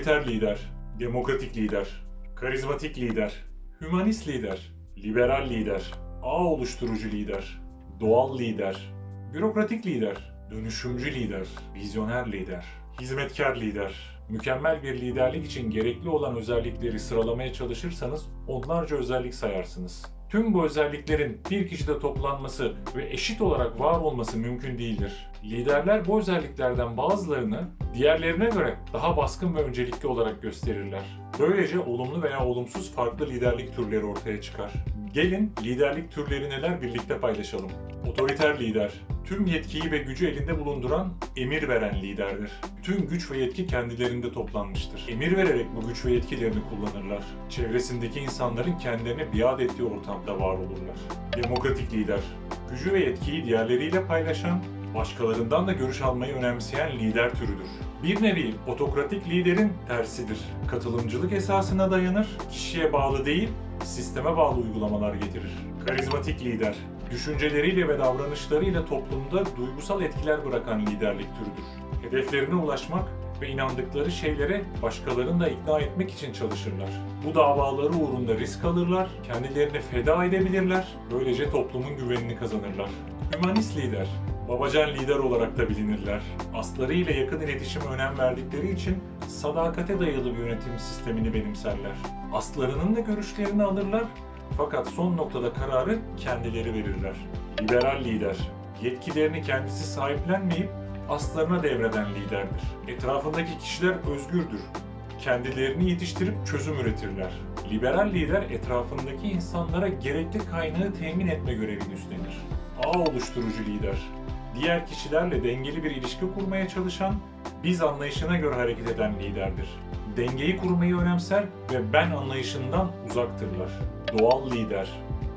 Otoriter lider, demokratik lider, karizmatik lider, hümanist lider, liberal lider, ağ oluşturucu lider, doğal lider, bürokratik lider, dönüşümcü lider, vizyoner lider, hizmetkar lider. Mükemmel bir liderlik için gerekli olan özellikleri sıralamaya çalışırsanız onlarca özellik sayarsınız. Tüm bu özelliklerin bir kişide toplanması ve eşit olarak var olması mümkün değildir. Liderler bu özelliklerden bazılarını diğerlerine göre daha baskın ve öncelikli olarak gösterirler. Böylece olumlu veya olumsuz farklı liderlik türleri ortaya çıkar. Gelin liderlik türleri neler birlikte paylaşalım. Otoriter lider, tüm yetkiyi ve gücü elinde bulunduran, emir veren liderdir. Bütün güç ve yetki kendilerinde toplanmıştır. Emir vererek bu güç ve yetkilerini kullanırlar. Çevresindeki insanların kendilerine biat ettiği ortamda var olurlar. Demokratik lider, gücü ve yetkiyi diğerleriyle paylaşan, başkalarından da görüş almayı önemseyen lider türüdür. Bir nevi otokratik liderin tersidir. Katılımcılık esasına dayanır, kişiye bağlı değil, sisteme bağlı uygulamalar getirir. Karizmatik lider, düşünceleriyle ve davranışlarıyla toplumda duygusal etkiler bırakan liderlik türüdür. Hedeflerine ulaşmak ve inandıkları şeylere başkalarını da ikna etmek için çalışırlar. Bu davaları uğrunda risk alırlar, kendilerini feda edebilirler, böylece toplumun güvenini kazanırlar. Hümanist lider, babacan lider olarak da bilinirler. Aslarıyla yakın iletişime önem verdikleri için sadakate dayalı bir yönetim sistemini benimserler. Aslarının da görüşlerini alırlar fakat son noktada kararı kendileri verirler. Liberal lider, yetkilerini kendisi sahiplenmeyip aslarına devreden liderdir. Etrafındaki kişiler özgürdür. Kendilerini yetiştirip çözüm üretirler. Liberal lider etrafındaki insanlara gerekli kaynağı temin etme görevini üstlenir. Ağ oluşturucu lider, diğer kişilerle dengeli bir ilişki kurmaya çalışan, biz anlayışına göre hareket eden liderdir. Dengeyi kurmayı önemser ve ben anlayışından uzaktırlar. Doğal lider,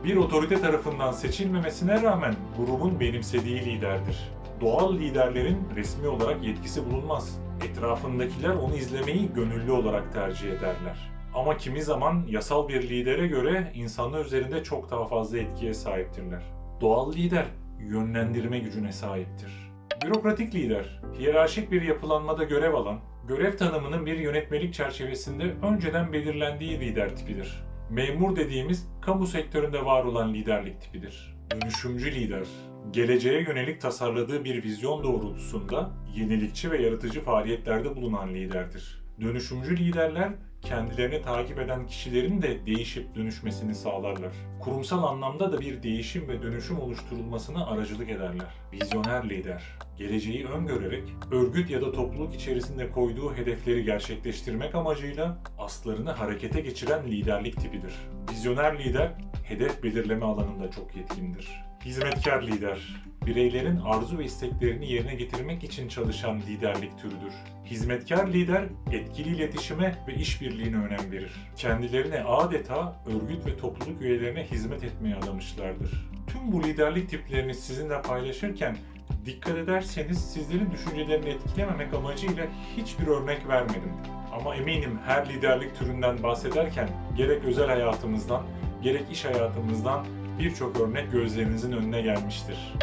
bir otorite tarafından seçilmemesine rağmen grubun benimsediği liderdir. Doğal liderlerin resmi olarak yetkisi bulunmaz. Etrafındakiler onu izlemeyi gönüllü olarak tercih ederler. Ama kimi zaman yasal bir lidere göre insanlar üzerinde çok daha fazla etkiye sahiptirler. Doğal lider yönlendirme gücüne sahiptir. Bürokratik lider, hiyerarşik bir yapılanmada görev alan, görev tanımının bir yönetmelik çerçevesinde önceden belirlendiği lider tipidir. Memur dediğimiz kamu sektöründe var olan liderlik tipidir. Dönüşümcü lider, geleceğe yönelik tasarladığı bir vizyon doğrultusunda yenilikçi ve yaratıcı faaliyetlerde bulunan liderdir. Dönüşümcü liderler kendilerini takip eden kişilerin de değişip dönüşmesini sağlarlar. Kurumsal anlamda da bir değişim ve dönüşüm oluşturulmasına aracılık ederler. Vizyoner lider, geleceği öngörerek örgüt ya da topluluk içerisinde koyduğu hedefleri gerçekleştirmek amacıyla aslarını harekete geçiren liderlik tipidir. Vizyoner lider, hedef belirleme alanında çok yetkindir. Hizmetkar lider, bireylerin arzu ve isteklerini yerine getirmek için çalışan liderlik türüdür. Hizmetkar lider, etkili iletişime ve işbirliğine önem verir. Kendilerine adeta örgüt ve topluluk üyelerine hizmet etmeye adamışlardır. Tüm bu liderlik tiplerini sizinle paylaşırken dikkat ederseniz sizlerin düşüncelerini etkilememek amacıyla hiçbir örnek vermedim. Ama eminim her liderlik türünden bahsederken gerek özel hayatımızdan, gerek iş hayatımızdan birçok örnek gözlerinizin önüne gelmiştir.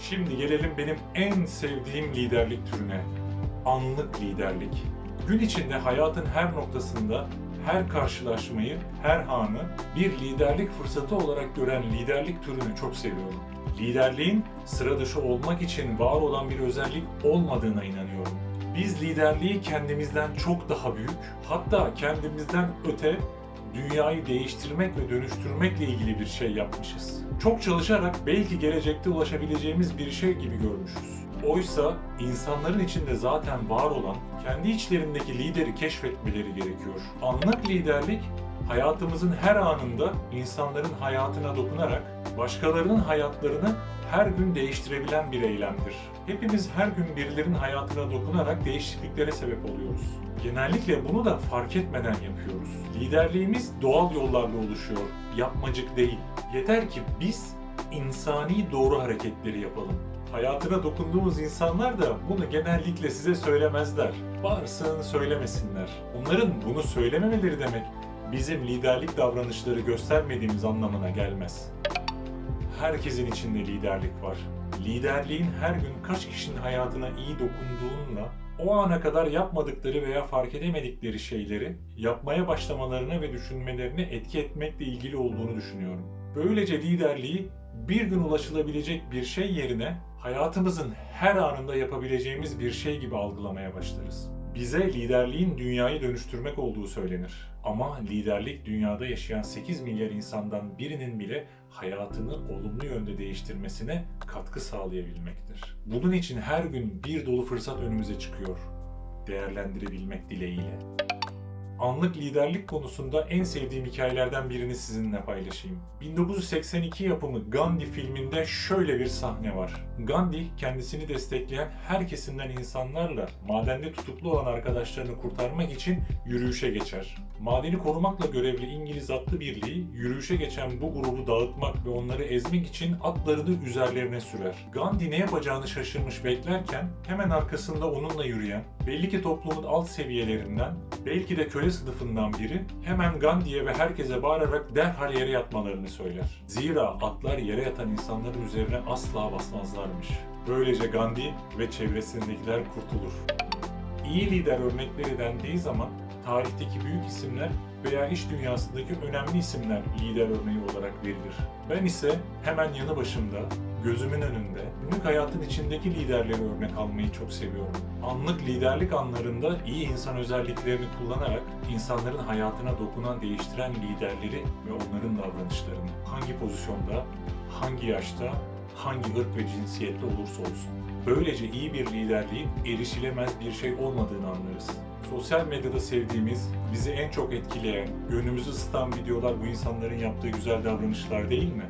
Şimdi gelelim benim en sevdiğim liderlik türüne. Anlık liderlik. Gün içinde hayatın her noktasında her karşılaşmayı, her anı bir liderlik fırsatı olarak gören liderlik türünü çok seviyorum. Liderliğin sıra dışı olmak için var olan bir özellik olmadığına inanıyorum. Biz liderliği kendimizden çok daha büyük, hatta kendimizden öte dünyayı değiştirmek ve dönüştürmekle ilgili bir şey yapmışız. Çok çalışarak belki gelecekte ulaşabileceğimiz bir şey gibi görmüşüz. Oysa insanların içinde zaten var olan kendi içlerindeki lideri keşfetmeleri gerekiyor. Anlık liderlik hayatımızın her anında insanların hayatına dokunarak başkalarının hayatlarını her gün değiştirebilen bir eylemdir. Hepimiz her gün birilerinin hayatına dokunarak değişikliklere sebep oluyoruz. Genellikle bunu da fark etmeden yapıyoruz. Liderliğimiz doğal yollarla oluşuyor, yapmacık değil. Yeter ki biz insani doğru hareketleri yapalım. Hayatına dokunduğumuz insanlar da bunu genellikle size söylemezler. Varsın söylemesinler. Onların bunu söylememeleri demek bizim liderlik davranışları göstermediğimiz anlamına gelmez. Herkesin içinde liderlik var. Liderliğin her gün kaç kişinin hayatına iyi dokunduğunla o ana kadar yapmadıkları veya fark edemedikleri şeyleri yapmaya başlamalarına ve düşünmelerine etki etmekle ilgili olduğunu düşünüyorum. Böylece liderliği bir gün ulaşılabilecek bir şey yerine hayatımızın her anında yapabileceğimiz bir şey gibi algılamaya başlarız. Bize liderliğin dünyayı dönüştürmek olduğu söylenir. Ama liderlik dünyada yaşayan 8 milyar insandan birinin bile hayatını olumlu yönde değiştirmesine katkı sağlayabilmektir. Bunun için her gün bir dolu fırsat önümüze çıkıyor. Değerlendirebilmek dileğiyle. Anlık liderlik konusunda en sevdiğim hikayelerden birini sizinle paylaşayım. 1982 yapımı Gandhi filminde şöyle bir sahne var. Gandhi kendisini destekleyen her kesimden insanlarla madende tutuklu olan arkadaşlarını kurtarmak için yürüyüşe geçer. Madeni korumakla görevli İngiliz atlı birliği yürüyüşe geçen bu grubu dağıtmak ve onları ezmek için atlarını üzerlerine sürer. Gandhi ne yapacağını şaşırmış beklerken hemen arkasında onunla yürüyen, belli ki toplumun alt seviyelerinden, belki de köle sınıfından biri hemen Gandhi'ye ve herkese bağırarak derhal yere yatmalarını söyler. Zira atlar yere yatan insanların üzerine asla basmazlarmış. Böylece Gandhi ve çevresindekiler kurtulur. İyi lider örnekleri dendiği zaman tarihteki büyük isimler veya iş dünyasındaki önemli isimler lider örneği olarak verilir. Ben ise hemen yanı başımda, gözümün önünde, günlük hayatın içindeki liderleri örnek almayı çok seviyorum. Anlık liderlik anlarında iyi insan özelliklerini kullanarak insanların hayatına dokunan, değiştiren liderleri ve onların davranışlarını hangi pozisyonda, hangi yaşta, hangi ırk ve cinsiyette olursa olsun. Böylece iyi bir liderliğin erişilemez bir şey olmadığını anlarız. Sosyal medyada sevdiğimiz, bizi en çok etkileyen, gönlümüzü ısıtan videolar bu insanların yaptığı güzel davranışlar değil mi?